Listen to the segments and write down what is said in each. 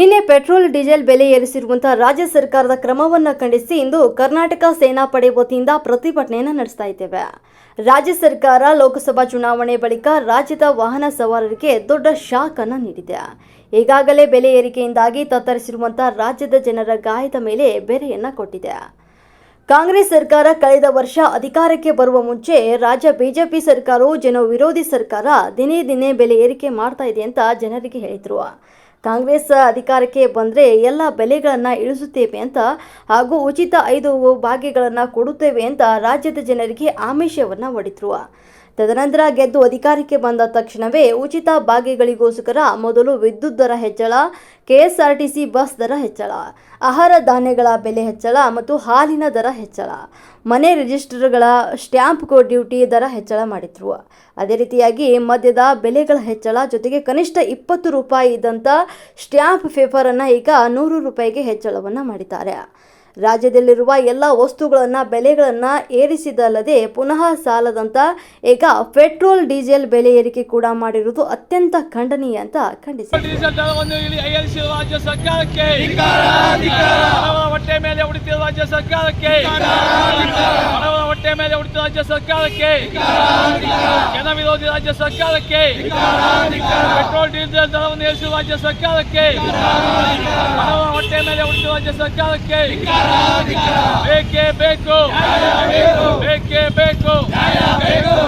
ನಿನ್ನೆ petrol, diesel ಬೆಲೆ ಏರಿಸಿರುವಂತಹ ರಾಜ್ಯ ಸರ್ಕಾರದ ಕ್ರಮವನ್ನು ಖಂಡಿಸಿ ಇಂದು ಕರ್ನಾಟಕ ಸೇನಾ ಪಡೆ ವತಿಯಿಂದ ಪ್ರತಿಭಟನೆಯನ್ನು ನಡೆಸ್ತಾ ಇದ್ದೇವೆ. ರಾಜ್ಯ ಸರ್ಕಾರ ಲೋಕಸಭಾ ಚುನಾವಣೆ ಬಳಿಕ ರಾಜ್ಯದ ವಾಹನ ಸವಾರರಿಗೆ ದೊಡ್ಡ ಶಾಕ್ ನೀಡಿದೆ. ಈಗಾಗಲೇ ಬೆಲೆ ಏರಿಕೆಯಿಂದಾಗಿ ತತ್ತರಿಸಿರುವಂತಹ ರಾಜ್ಯದ ಜನರ ಗಾಯದ ಮೇಲೆ ಬೆರೆಯನ್ನ ಕೊಟ್ಟಿದೆ. ಕಾಂಗ್ರೆಸ್ ಸರ್ಕಾರ ಕಳೆದ ವರ್ಷ ಅಧಿಕಾರಕ್ಕೆ ಬರುವ ಮುಂಚೆ ರಾಜ್ಯ ಬಿಜೆಪಿ ಸರ್ಕಾರವು ಜನ ವಿರೋಧಿ ಸರ್ಕಾರ ದಿನೇ ದಿನೇ ಬೆಲೆ ಏರಿಕೆ ಮಾಡ್ತಾ ಇದೆ ಅಂತ ಜನರಿಗೆ ಹೇಳಿದ್ರು. ಕಾಂಗ್ರೆಸ್ ಅಧಿಕಾರಕ್ಕೆ ಬಂದರೆ ಎಲ್ಲ ಬೆಲೆಗಳನ್ನು ಇಳಿಸುತ್ತೇವೆ ಅಂತ ಹಾಗೂ ಉಚಿತ ಐದು ಭಾಗ್ಯಗಳನ್ನು ಕೊಡುತ್ತೇವೆ ಅಂತ ರಾಜ್ಯದ ಜನರಿಗೆ ಆಮಿಷವನ್ನು ಒಡಿದ್ರು ತದನಂತರ ಗೆದ್ದು ಅಧಿಕಾರಕ್ಕೆ ಬಂದ ತಕ್ಷಣವೇ ಉಚಿತ ಭಾಗ್ಯಗಳಿಗೋಸ್ಕರ ಮೊದಲು ವಿದ್ಯುತ್ ದರ ಹೆಚ್ಚಳ, ಕೆಎಸ್ಆರ್ಟಿಸಿ ಬಸ್ ದರ ಹೆಚ್ಚಳ, ಆಹಾರ ಧಾನ್ಯಗಳ ಬೆಲೆ ಹೆಚ್ಚಳ ಮತ್ತು ಹಾಲಿನ ದರ ಹೆಚ್ಚಳ, ಮನೆ ರಿಜಿಸ್ಟರ್ಗಳ ಸ್ಟ್ಯಾಂಪ್ ಡ್ಯೂಟಿ ದರ ಹೆಚ್ಚಳ ಮಾಡಿದ್ರು. ಅದೇ ರೀತಿಯಾಗಿ ಮದ್ಯದ ಬೆಲೆಗಳ ಹೆಚ್ಚಳ ಜೊತೆಗೆ ಕನಿಷ್ಠ ಇಪ್ಪತ್ತು ರೂಪಾಯಿ ಇದ್ದಂಥ ಸ್ಟ್ಯಾಂಪ್ ಪೇಪರನ್ನು ಈಗ ನೂರು ರೂಪಾಯಿಗೆ ಹೆಚ್ಚಳವನ್ನು ಮಾಡಿದ್ದಾರೆ. ರಾಜ್ಯದಲ್ಲಿರುವ ಎಲ್ಲ ವಸ್ತುಗಳನ್ನು ಬೆಲೆಗಳನ್ನು ಏರಿಸಿದಲ್ಲದೆ ಪುನಃ ಸಾಲದಂತ ಈಗ ಪೆಟ್ರೋಲ್ ಡೀಸೆಲ್ ಬೆಲೆ ಏರಿಕೆ ಕೂಡ ಮಾಡಿರುವುದು ಅತ್ಯಂತ ಖಂಡನೀಯ ಅಂತ ಖಂಡಿಸಿದ್ದಾರೆ ಮೇಲೆ ಹೊಡಿತಿರುವ ರಾಜ್ಯ ಸರ್ಕಾರಕ್ಕೆ. ಹೊಟ್ಟೆ ರಾಜ್ಯ ಸರ್ಕಾರಕ್ಕೆ. ಜನ ವಿರೋಧಿ ರಾಜ್ಯ ಸರ್ಕಾರಕ್ಕೆ ಪೆಟ್ರೋಲ್ ಡೀಸೆಲ್ ದರವನ್ನು ಏರಿಸಿರುವ ರಾಜ್ಯ ಸರ್ಕಾರಕ್ಕೆ. ಹೊಟ್ಟೆ ಮೇಲೆ ಹೊಡಿತಿರುವ ರಾಜ್ಯ ಸರ್ಕಾರಕ್ಕೆ. ಬೇಕೇ ಬೇಕು. ಬೇಕೇ ಬೇಕು.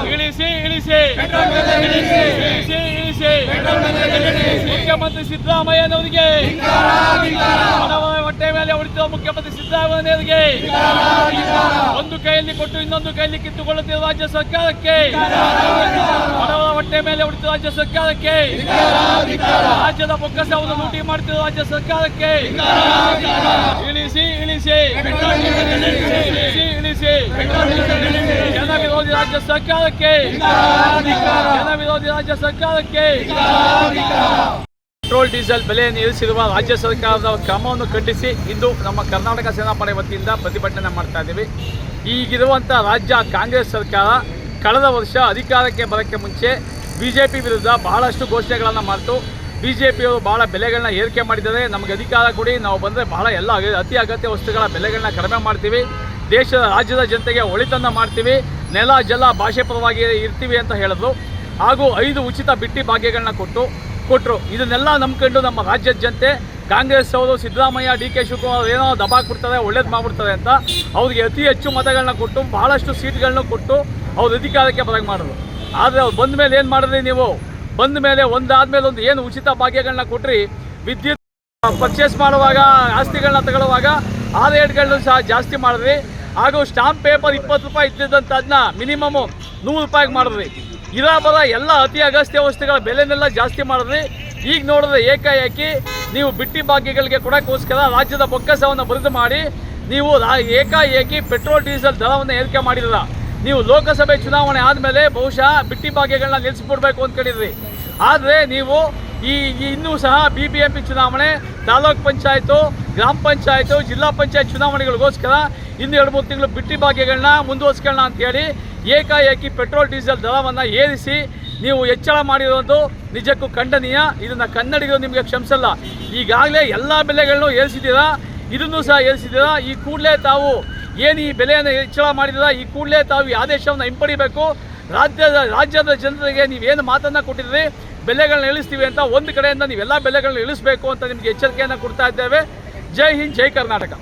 ಇಳಿಸಿ ಇಳಿಸಿ. ಇಳಿಸಿ. ಮುಖ್ಯಮಂತ್ರಿ ಸಿದ್ದರಾಮಯ್ಯನವರಿಗೆ ಹೊಟ್ಟೆ ಮೇಲೆ ಹೊಡಿತಿರುವ ಮುಖ್ಯಮಂತ್ರಿ ಸಿದ್ದರಾಮಯ್ಯನವರಿಗೆ ಒಂದು ಕೈಯಲ್ಲಿ ಕೊಟ್ಟು ಇನ್ನೊಂದು ಕೈಯಲ್ಲಿ ಕಿತ್ತುಕೊಳ್ಳುತ್ತಿರುವ ರಾಜ್ಯ ಸರ್ಕಾರಕ್ಕೆ. ಬಡವರ ಹೊಟ್ಟೆ ಮೇಲೆ ಹೊಡಿತಿರುವ ರಾಜ್ಯ ಸರ್ಕಾರಕ್ಕೆ. ರಾಜ್ಯದ ಬೊಕ್ಕಸವನ್ನು ಲೂಟಿ ಮಾಡುತ್ತಿರುವ ರಾಜ್ಯ ಸರ್ಕಾರಕ್ಕೆ. ಇಳಿಸಿ ಇಳಿಸಿ. ಇಳಿಸಿ ಇಳಿಸಿ. ಜನ ವಿರೋಧಿ ರಾಜ್ಯ ಸರ್ಕಾರಕ್ಕೆ. ಜನ ವಿರೋಧಿ ರಾಜ್ಯ ಸರ್ಕಾರಕ್ಕೆ. ಪೆಟ್ರೋಲ್, ಡೀಸೆಲ್ ಬೆಲೆ ನಿಲ್ಲಿಸಿರುವ ರಾಜ್ಯ ಸರ್ಕಾರದ ಕ್ರಮವನ್ನು ಖಂಡಿಸಿ ಇಂದು ನಮ್ಮ ಕರ್ನಾಟಕ ಸೇನಾಪಡೆ ವತಿಯಿಂದ ಪ್ರತಿಭಟನೆ ಮಾಡ್ತಾ ಇದ್ದೀವಿ. ಈಗಿರುವಂಥ ರಾಜ್ಯ ಕಾಂಗ್ರೆಸ್ ಸರ್ಕಾರ ಕಳೆದ ವರ್ಷ ಅಧಿಕಾರಕ್ಕೆ ಬರೋಕ್ಕೆ ಮುಂಚೆ ಬಿ ಜೆ ಪಿ ವಿರುದ್ಧ ಬಹಳಷ್ಟು ಘೋಷಣೆಗಳನ್ನು ಮಾಡಿತು. ಬಿ ಜೆ ಪಿಯವರು ಭಾಳ ಬೆಲೆಗಳನ್ನ ಏರಿಕೆ ಮಾಡಿದ್ದಾರೆ. ನಮಗೆ ಅಧಿಕಾರ ಕೊಡಿ, ನಾವು ಬಂದರೆ ಬಹಳ ಎಲ್ಲ ಅತಿ ಅಗತ್ಯ ವಸ್ತುಗಳ ಬೆಲೆಗಳನ್ನ ಕಡಿಮೆ ಮಾಡ್ತೀವಿ. ದೇಶದ ರಾಜ್ಯದ ಜನತೆಗೆ ಒಳಿತನ್ನು ಮಾಡ್ತೀವಿ. ನೆಲ, ಜಲ ಭಾಷೆ ಪರವಾಗಿ ಇರ್ತೀವಿ ಅಂತ ಹೇಳಿದ್ರು. ಹಾಗೂ ಐದು ಉಚಿತ ಬಿಟ್ಟಿ ಭಾಗ್ಯಗಳನ್ನ ಕೊಟ್ಟು ಕೊಟ್ಟರು ಇದನ್ನೆಲ್ಲ ನಂಬ್ಕೊಂಡು ನಮ್ಮ ರಾಜ್ಯದ ಜನತೆ, ಕಾಂಗ್ರೆಸ್ ಅವರು, ಸಿದ್ದರಾಮಯ್ಯ, ಡಿ ಕೆ ಶಿವಕುಮಾರ್ ಏನೋ ದಬಾಕ್ಬಿಡ್ತಾರೆ ಒಳ್ಳೇದು ಮಾಡ್ಬಿಡ್ತಾರೆ ಅಂತ ಅವ್ರಿಗೆ ಅತಿ ಹೆಚ್ಚು ಮತಗಳನ್ನ ಕೊಟ್ಟು, ಬಹಳಷ್ಟು ಸೀಟ್ಗಳನ್ನ ಕೊಟ್ಟು ಅವ್ರ ಅಧಿಕಾರಕ್ಕೆ ಬರಂಗೆ ಮಾಡಿದ್ರು. ಆದರೆ ಅವ್ರು ಬಂದ ಮೇಲೆ ಏನು ಮಾಡಿದ್ರಿ ನೀವು? ಬಂದ ಮೇಲೆ ಒಂದಾದ್ಮೇಲೆ ಒಂದು ಏನು ಉಚಿತ ಭಾಗ್ಯಗಳನ್ನ ಕೊಟ್ರಿ, ವಿದ್ಯುತ್ ಪರ್ಚೇಸ್ ಮಾಡುವಾಗ ಆಸ್ತಿಗಳನ್ನ ತಗೊಳ್ಳುವಾಗ ಆ ರೇಟ್ಗಳನ್ನು ಸಹ ಜಾಸ್ತಿ ಮಾಡಿದ್ರಿ. ಹಾಗೂ ಸ್ಟಾಂಪ್ ಪೇಪರ್ ಇಪ್ಪತ್ತು ರೂಪಾಯಿ ಇದ್ದಿದ್ದಂಥದನ್ನ ಮಿನಿಮಮ್ ನೂರು ರೂಪಾಯಿಗೆ ಮಾಡಿದ್ರಿ. ಇರ ಬರ ಎಲ್ಲ ಅತಿ ಅಗತ್ಯ ವಸ್ತುಗಳ ಬೆಲೆನೆಲ್ಲ ಜಾಸ್ತಿ ಮಾಡಿದ್ರಿ. ಈಗ ನೋಡಿದ್ರೆ ಏಕಾಏಕಿ ನೀವು ಬಿಟ್ಟಿ ಭಾಗ್ಯಗಳಿಗೆ ಕೊಡೋಕ್ಕೋಸ್ಕರ ರಾಜ್ಯದ ಬೊಕ್ಕಸವನ್ನು ಬರೆದು ಮಾಡಿ ನೀವು ಏಕಾಏಕಿ ಪೆಟ್ರೋಲ್, ಡೀಸೆಲ್ ದರವನ್ನು ಏರಿಕೆ ಮಾಡಿರಲ್ಲ ನೀವು ಲೋಕಸಭೆ ಚುನಾವಣೆ ಆದಮೇಲೆ ಬಹುಶಃ ಬಿಟ್ಟಿ ಭಾಗ್ಯಗಳನ್ನ ನಿಲ್ಲಿಸ್ಬಿಡ್ಬೇಕು ಅಂದ್ಕೊಂಡಿದ್ರಿ ಆದರೆ ನೀವು ಈ ಈ ಇನ್ನೂ ಸಹ ಬಿ ಬಿ ಎಂ ಪಿ ಚುನಾವಣೆ, ತಾಲೂಕ್ ಪಂಚಾಯತು, ಗ್ರಾಮ ಪಂಚಾಯತು, ಜಿಲ್ಲಾ ಪಂಚಾಯತ್ ಚುನಾವಣೆಗಳಿಗೋಸ್ಕರ ಇನ್ನು ಎರಡು ಮೂರು ತಿಂಗಳು ಬಿಟ್ಟಿ ಭಾಗ್ಯಗಳನ್ನ ಮುಂದುವರ್ಸ್ಕೊಳ್ಳೋಣ ಅಂತೇಳಿ ಏಕಾಏಕಿ ಪೆಟ್ರೋಲ್ ಡೀಸೆಲ್ ದರವನ್ನು ಏರಿಸಿ ನೀವು ಹೆಚ್ಚಳ ಮಾಡಿರೋದು ನಿಜಕ್ಕೂ ಖಂಡನೀಯ. ಇದನ್ನು ಕನ್ನಡಿಗರು ನಿಮಗೆ ಕ್ಷಮಿಸಲ್ಲ. ಈಗಾಗಲೇ ಎಲ್ಲ ಬೆಲೆಗಳನ್ನು ಏರಿಸಿದ್ದೀರಾ? ಇದನ್ನು ಸಹ ಏರಿಸಿದ್ದೀರಾ? ಈ ಕೂಡಲೇ ತಾವು ಏನು ಈ ಬೆಲೆಯನ್ನು ಹೆಚ್ಚಳ ಮಾಡಿದ್ದೀರಾ? ಈ ಕೂಡಲೇ ತಾವು ಈ ಆದೇಶವನ್ನು ಹಿಂಪಡಿಬೇಕು. ರಾಜ್ಯದ ರಾಜ್ಯದ ಜನರಿಗೆ ನೀವೇನು ಮಾತನ್ನು ಕೊಟ್ಟಿದ್ರಿ? ಬೆಲೆಗಳನ್ನ ಇಳಿಸ್ತೀವಿ ಅಂತ ಒಂದು ಕಡೆಯಿಂದ ನೀವೆಲ್ಲ ಬೆಲೆಗಳನ್ನ ಇಳಿಸಬೇಕು ಅಂತ ನಿಮಗೆ ಎಚ್ಚರಿಕೆಯನ್ನು ಕೊಡ್ತಾ ಇದ್ದೇವೆ. ಜೈ ಹಿಂದ್, ಜೈ ಕರ್ನಾಟಕ.